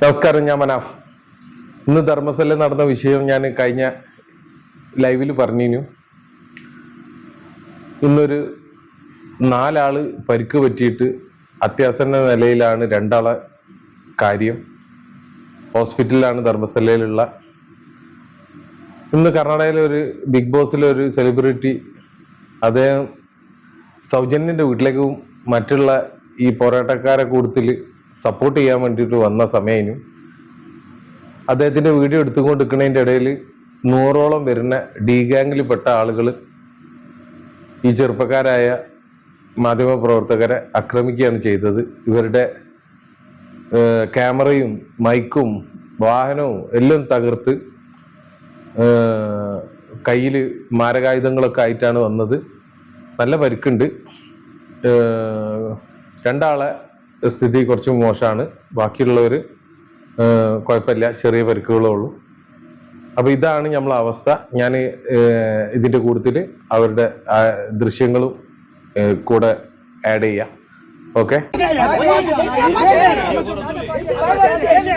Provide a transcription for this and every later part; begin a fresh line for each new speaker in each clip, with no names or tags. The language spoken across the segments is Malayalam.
നമസ്കാരം ഞാൻ മനാഫ്. ഇന്ന് ധർമ്മസല്ല നടന്ന വിഷയം ഞാൻ കഴിഞ്ഞ ലൈവിൽ പറഞ്ഞിരുന്നു ഇന്നൊരു നാലാൾ പരിക്ക് പറ്റിയിട്ട് അത്യാസന്ന നിലയിലാണ് രണ്ടാളെ കാര്യം. ഹോസ്പിറ്റലിലാണ് ധർമ്മസ്ഥലയിലുള്ള ഇന്ന് കർണാടകയിലെ ഒരു ബിഗ് ബോസിലെ ഒരു സെലിബ്രിറ്റി അദ്ദേഹം സൗജന്യന്റെ വീട്ടിലേക്കും മറ്റുള്ള ഈ പോരാട്ടക്കാരെ കൂടുതൽ സപ്പോർട്ട് ചെയ്യാൻ വേണ്ടിയിട്ട് വന്ന സമയം അദ്ദേഹത്തിന്റെ വീഡിയോ എടുത്തുകൊണ്ട് നിൽക്കുന്നതിന്റെ ഇടയിൽ നൂറോളം വരുന്ന ഡി ഗാങ്ങിൽപ്പെട്ട ആളുകൾ ഈ ചെറുപ്പക്കാരായ മാധ്യമപ്രവർത്തകരെ ആക്രമിക്കുകയാണ് ചെയ്തത്. ഇവരുടെ ക്യാമറയും മൈക്കും വാഹനവും എല്ലാം തകർത്ത് കയ്യിൽ മാരകായുധങ്ങളൊക്കെ ആയിട്ടാണ് വന്നത്. നല്ല പരിക്കുണ്ട്. രണ്ടാളെ സ്ഥിതി കുറച്ച് മോശമാണ് ബാക്കിയുള്ളവർ കുഴപ്പമില്ല ചെറിയ പരിക്കുകളേ ഉള്ളൂ അപ്പോൾ ഇതാണ് നമ്മളെ അവസ്ഥ ഞാൻ ഇതിന്റെ കൂട്ടത്തിൽ അവരുടെ ദൃശ്യങ്ങളും കൂടെ ആഡ് ചെയ്യാം ഓക്കെ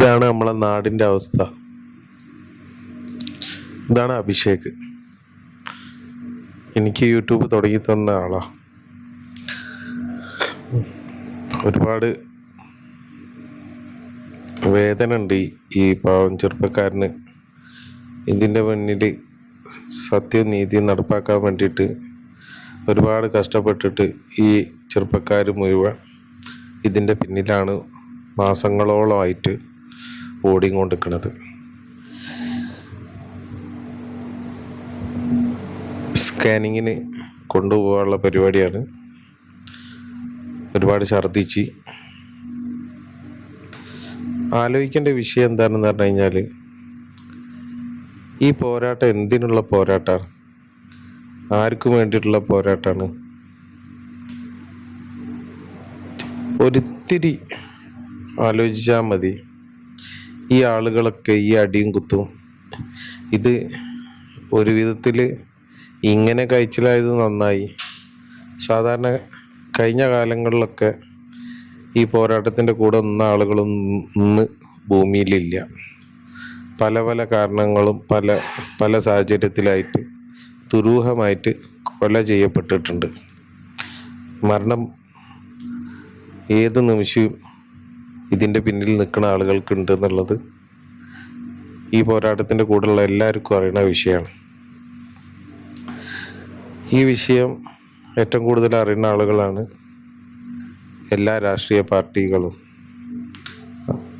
ഇതാണ് നമ്മളെ നാടിന്റെ അവസ്ഥ. ഇതാണ് അഭിഷേക്. എനിക്ക് യൂട്യൂബ് തുടങ്ങി തന്ന ആളാ. ഒരുപാട് വേദന ഉണ്ട് ഈ- പാവം ചെറുപ്പക്കാരന്. ഇതിന്റെ മുന്നിൽ സത്യവും നീതിയും നടപ്പാക്കാൻ വേണ്ടിയിട്ട് ഒരുപാട് കഷ്ടപ്പെട്ടിട്ട് ഈ ചെറുപ്പക്കാർ മുഴുവൻ ഇതിന്റെ പിന്നിലാണ് മാസങ്ങളോളമായിട്ട് ഓടിക്കൊണ്ടിരിക്കുന്നത് സ്കാനിങ്ങിന് കൊണ്ടുപോകാനുള്ള പരിപാടിയാണ്. ഒരുപാട് ഛർദിച്ച് ആലോചിക്കേണ്ട വിഷയം എന്താണെന്ന് പറഞ്ഞു കഴിഞ്ഞാൽ ഈ പോരാട്ടം എന്തിനുള്ള പോരാട്ടമാണ്? ആർക്കും വേണ്ടിയിട്ടുള്ള പോരാട്ടമാണ്. ഒരിത്തിരി ആലോചിച്ചാൽ മതി. ഈ ആളുകളൊക്കെ ഈ അടിയും കുത്തും. ഇത് ഒരു വിധത്തിൽ ഇങ്ങനെ കഴിച്ചിലായത് നന്നായി. സാധാരണ കഴിഞ്ഞ കാലങ്ങളിലൊക്കെ ഈ പോരാട്ടത്തിന്റെ കൂടെ നിന്ന ആളുകളും ഇന്ന് ഭൂമിയിലില്ല. പല പല കാരണങ്ങളും പല പല സാഹചര്യത്തിലായിട്ട് ദുരൂഹമായിട്ട് കൊല ചെയ്യപ്പെട്ടിട്ടുണ്ട്. മരണം ഏത് നിമിഷവും ഇതിന്റെ പിന്നിൽ നിൽക്കുന്ന ആളുകൾക്കുണ്ട് എന്നുള്ളത് ഈ പോരാട്ടത്തിന്റെ കൂടെയുള്ള എല്ലാവർക്കും അറിയുന്ന വിഷയമാണ്. ഈ വിഷയം ഏറ്റവും കൂടുതൽ അറിയുന്ന ആളുകളാണ് എല്ലാ രാഷ്ട്രീയ പാർട്ടികളും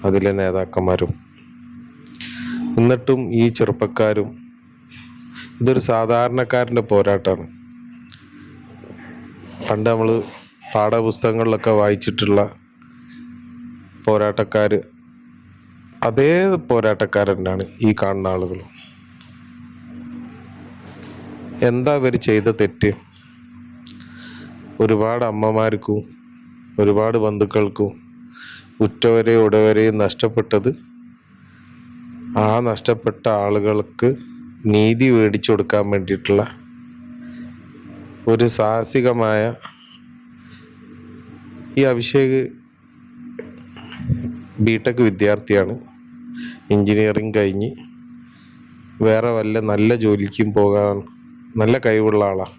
അതിലെ നേതാക്കന്മാരും. എന്നിട്ടും ഈ ചെറുപ്പക്കാരും ഇതൊരു സാധാരണക്കാരന്റെ പോരാട്ടമാണ്. പണ്ട് നമ്മൾ പാഠപുസ്തകങ്ങളിലൊക്കെ വായിച്ചിട്ടുള്ള പോരാട്ടക്കാർ അതേ പോരാട്ടക്കാരനാണ് ഈ കാണുന്ന ആളുകൾ എന്താ ഇവർ ചെയ്ത തെറ്റ്? ഒരുപാട് അമ്മമാർക്കും ഒരുപാട് ബന്ധുക്കൾക്കും ഉറ്റവരെ ഉടവരെയും നഷ്ടപ്പെട്ടത് ആ നഷ്ടപ്പെട്ട ആളുകൾക്ക് നീതി മേടിച്ചു കൊടുക്കാൻ വേണ്ടിയിട്ടുള്ള ഒരു സാഹസികമായ ഈ അഭിഷേക് ബിടെക് വിദ്യാർത്ഥിയാണ്. എഞ്ചിനീയറിങ് കഴിഞ്ഞ് വേറെ വല്ല നല്ല ജോലിക്കും പോകാൻ നല്ല കഴിവുള്ള ആളാണ്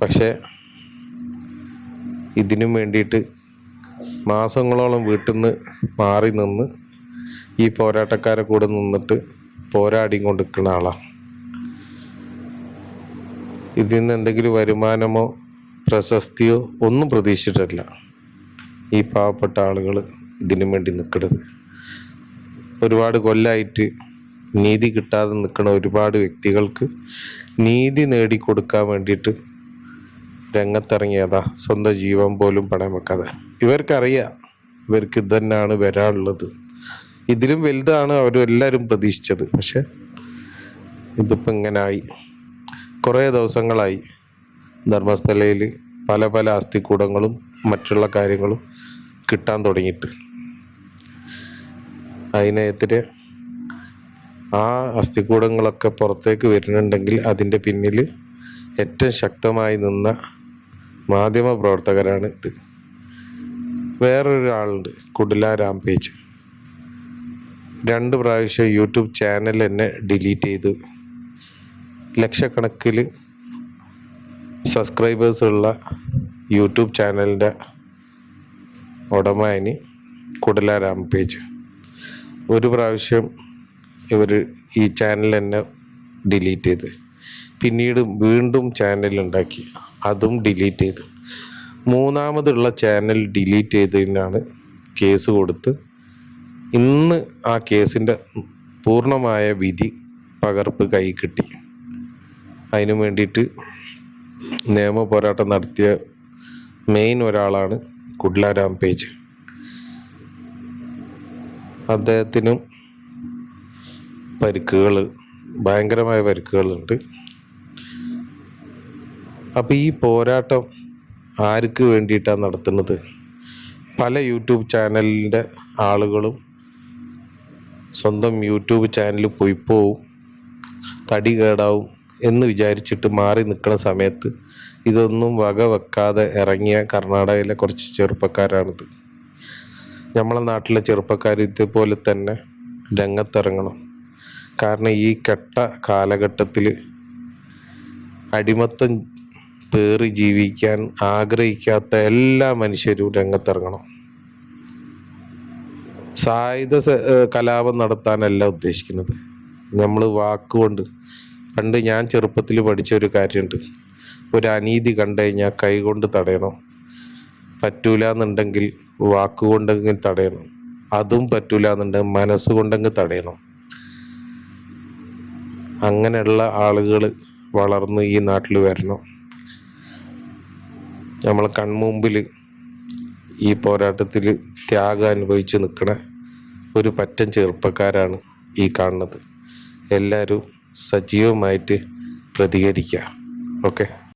പക്ഷേ ഇതിനും വേണ്ടിയിട്ട് മാസങ്ങളോളം വീട്ടിൽ നിന്ന് മാറി നിന്ന് ഈ പോരാട്ടക്കാരെ കൂടെ നിന്നിട്ട് പോരാടി കൊണ്ടിരിക്കുന്ന ആളാണ് ഇതിൽ നിന്ന് എന്തെങ്കിലും വരുമാനമോ പ്രശസ്തിയോ ഒന്നും പ്രതീക്ഷിച്ചിട്ടില്ല. ഈ പാവപ്പെട്ട ആളുകൾ ഇതിനു വേണ്ടി നിൽക്കുന്നത് ഒരുപാട് കൊല്ലായിട്ട് നീതി കിട്ടാതെ നിൽക്കുന്ന ഒരുപാട് വ്യക്തികൾക്ക് നീതി നേടിക്കൊടുക്കാൻ വേണ്ടിയിട്ട് രംഗത്തിറങ്ങിയതാ. സ്വന്തം ജീവൻ പോലും പണയം വെക്കാതെ. ഇവർക്കറിയാം ഇവർക്ക് ഇതന്നെയാണ് വരാനുള്ളത്. ഇതിലും വലുതാണ് അവരെല്ലാവരും പ്രതീക്ഷിച്ചത്. പക്ഷെ ഇതിപ്പോൾ ഇങ്ങനായി. കുറേ ദിവസങ്ങളായി ധർമ്മസ്ഥലയിൽ പല പല അസ്ഥിക്കൂടങ്ങളും മറ്റുള്ള കാര്യങ്ങളും കിട്ടാൻ തുടങ്ങിയിട്ട്. അതിനെതിരെ ആ അസ്ഥികൂടങ്ങളൊക്കെ പുറത്തേക്ക് വരുന്നുണ്ടെങ്കിൽ അതിന്റെ പിന്നിൽ ഏറ്റവും ശക്തമായി നിന്ന മാധ്യമ പ്രവർത്തകരാണ് ഇത്. വേറൊരാളുണ്ട് കുടില രാം പേജ് രണ്ട് പ്രാവശ്യം യൂട്യൂബ് ചാനൽ എന്നെ ഡിലീറ്റ് ചെയ്തു. ലക്ഷക്കണക്കിൽ സബ്സ്ക്രൈബേഴ്സുള്ള യൂട്യൂബ് ചാനലിന്റെ ഉടമ ഇനി കുടല രാംപേജ്. ഒരു പ്രാവശ്യം ഇവർ ഈ ചാനൽ തന്നെ ഡിലീറ്റ് ചെയ്ത്. പിന്നീട് വീണ്ടും ചാനൽ ഉണ്ടാക്കി. അതും ഡിലീറ്റ് ചെയ്തു. മൂന്നാമതുള്ള ചാനൽ ഡിലീറ്റ് ചെയ്തതിനാണ് കേസ് കൊടുത്ത് ഇന്ന് ആ കേസിന്റെ പൂർണമായ വിധി പകർപ്പ് കൈ കിട്ടി. അതിനു വേണ്ടിയിട്ട് നിയമ പോരാട്ടം നടത്തിയ മെയിൻ ഒരാളാണ് കുഡ്ലാരാം രാംപേജ് അദ്ദേഹത്തിനും പരിക്കുകൾ ഭയങ്കരമായ പരിക്കുകളുണ്ട്. അപ്പോൾ ഈ പോരാട്ടം ആർക്ക് വേണ്ടിയിട്ടാണ് നടത്തുന്നത്? പല യൂട്യൂബ് ചാനലിന്റെ ആളുകളും സ്വന്തം യൂട്യൂബ് ചാനൽ പോയി പോവും തടി കേടാവും എന്ന് വിചാരിച്ചിട്ട് മാറി നിൽക്കുന്ന സമയത്ത് ഇതൊന്നും വക വെക്കാതെ ഇറങ്ങിയ കർണാടകയിലെ കുറച്ച് ചെറുപ്പക്കാരാണിത്. നമ്മളെ നാട്ടിലെ ചെറുപ്പക്കാർ ഇതുപോലെ തന്നെ രംഗത്തിറങ്ങണം. കാരണം ഈ കെട്ട കാലഘട്ടത്തിൽ അടിമത്തം പേറി ജീവിക്കാൻ ആഗ്രഹിക്കാത്ത എല്ലാ മനുഷ്യരും രംഗത്തിറങ്ങണം. സായുധ കലാപം നടത്താനല്ല ഉദ്ദേശിക്കുന്നത്. നമ്മൾ വാക്കുകൊണ്ട് പണ്ട് ഞാൻ ചെറുപ്പത്തിൽ പഠിച്ച ഒരു കാര്യമുണ്ട് ഒരു അനീതി കണ്ടു കഴിഞ്ഞാൽ കൈകൊണ്ട് തടയണം. പറ്റൂല എന്നുണ്ടെങ്കിൽ വാക്കുകൊണ്ടെങ്കിൽ തടയണം. അതും പറ്റൂല എന്നുണ്ടെങ്കിൽ മനസ്സുകൊണ്ടെങ്കിൽ തടയണം. അങ്ങനെയുള്ള ആളുകൾ വളർന്ന് ഈ നാട്ടിൽ വരണം. നമ്മൾ കൺമുമ്പിൽ ഈ പോരാട്ടത്തിൽ ത്യാഗം അനുഭവിച്ച് നിൽക്കണ ഒരു പറ്റം ചെറുപ്പക്കാരാണ് ഈ കാണുന്നത്. എല്ലാവരും സജീവമായിട്ട് പ്രതികരിക്കുക ഓക്കെ?